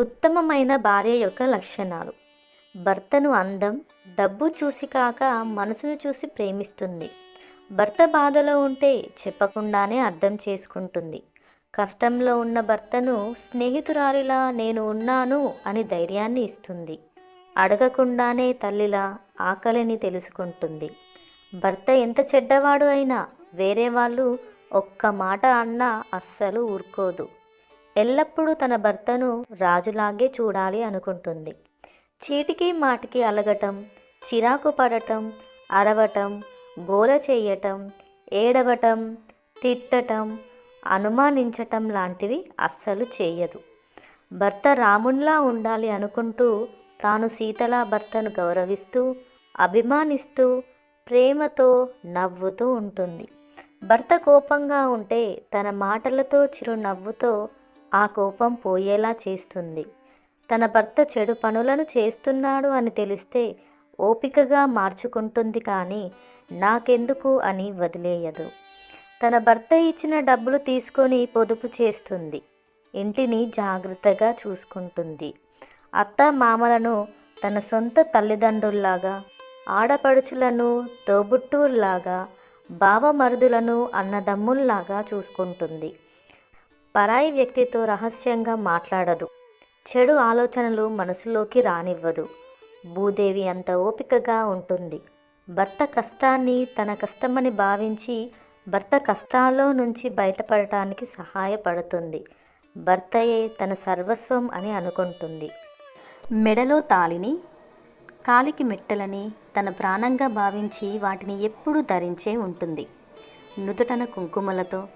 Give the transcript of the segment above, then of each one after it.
ఉత్తమమైన భార్య యొక్క లక్షణాలు. భర్తను అందం డబ్బు చూసి కాక మనసును చూసి ప్రేమిస్తుంది. భర్త బాధలో ఉంటే చెప్పకుండానే అర్థం చేసుకుంటుంది. కష్టంలో ఉన్న భర్తను స్నేహితురాలిలా నేను ఉన్నాను అని ధైర్యాన్ని ఇస్తుంది. అడగకుండానే తల్లిలా ఆకలిని తెలుసుకుంటుంది. భర్త ఎంత చెడ్డవాడు అయినా వేరే వాళ్ళు ఒక్క మాట అన్నా అస్సలు ఊరుకోదు. ఎల్లప్పుడూ తన భర్తను రాజులాగే చూడాలి అనుకుంటుంది. చీటికి మాటికి అలగటం చిరాకు పడటం అరవటం గోల చేయటం ఏడవటం తిట్టటం అనుమానించటం లాంటివి అస్సలు చేయదు. భర్త రామునిలా ఉండాలి అనుకుంటూ తాను సీతలా భర్తను గౌరవిస్తూ అభిమానిస్తూ ప్రేమతో నవ్వుతూ ఉంటుంది. భర్త కోపంగా ఉంటే తన మాటలతో చిరునవ్వుతో ఆ కోపం పోయేలా చేస్తుంది. తన భర్త చెడు పనులను చేస్తున్నాడు అని తెలిస్తే ఓపికగా మార్చుకుంటుంది కానీ నాకెందుకు అని వదిలేయదు. తన భర్త ఇచ్చిన డబ్బులు తీసుకొని పొదుపు చేస్తుంది. ఇంటిని జాగ్రత్తగా చూసుకుంటుంది. అత్త మామలను తన సొంత తల్లిదండ్రుల్లాగా ఆడపడుచులను తోబుట్టువుల్లాగా బావమరుదులను అన్నదమ్ముల్లాగా చూసుకుంటుంది. పరాయి వ్యక్తితో రహస్యంగా మాట్లాడదు. చెడు ఆలోచనలు మనసులోకి రానివ్వదు. భూదేవి అంత ఓపికగా ఉంటుంది. భర్త కష్టాన్ని తన కష్టమని భావించి భర్త కష్టాల్లో నుంచి బయటపడటానికి సహాయపడుతుంది. భర్తయే తన సర్వస్వం అని అనుకుంటుంది. మెడలో తాలిని కాలికి మెట్టలని తన ప్రాణంగా భావించి వాటిని ఎప్పుడూ ధరించే ఉంటుంది. నుదుటన కుంకుమలతో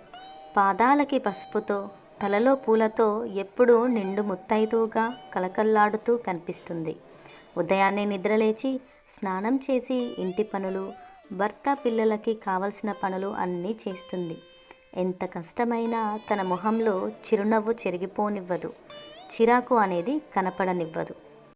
పాదాలకి పసుపుతో తలలో పూలతో ఎప్పుడూ నిండు ముత్తైదువుగా కలకల్లాడుతూ కనిపిస్తుంది. ఉదయాన్నే నిద్రలేచి స్నానం చేసి ఇంటి పనులు భర్త పిల్లలకి కావలసిన పనులు అన్నీ చేస్తుంది. ఎంత కష్టమైనా తన మొహంలో చిరునవ్వు చెరిగిపోనివ్వదు. చిరాకు అనేది కనపడనివ్వదు.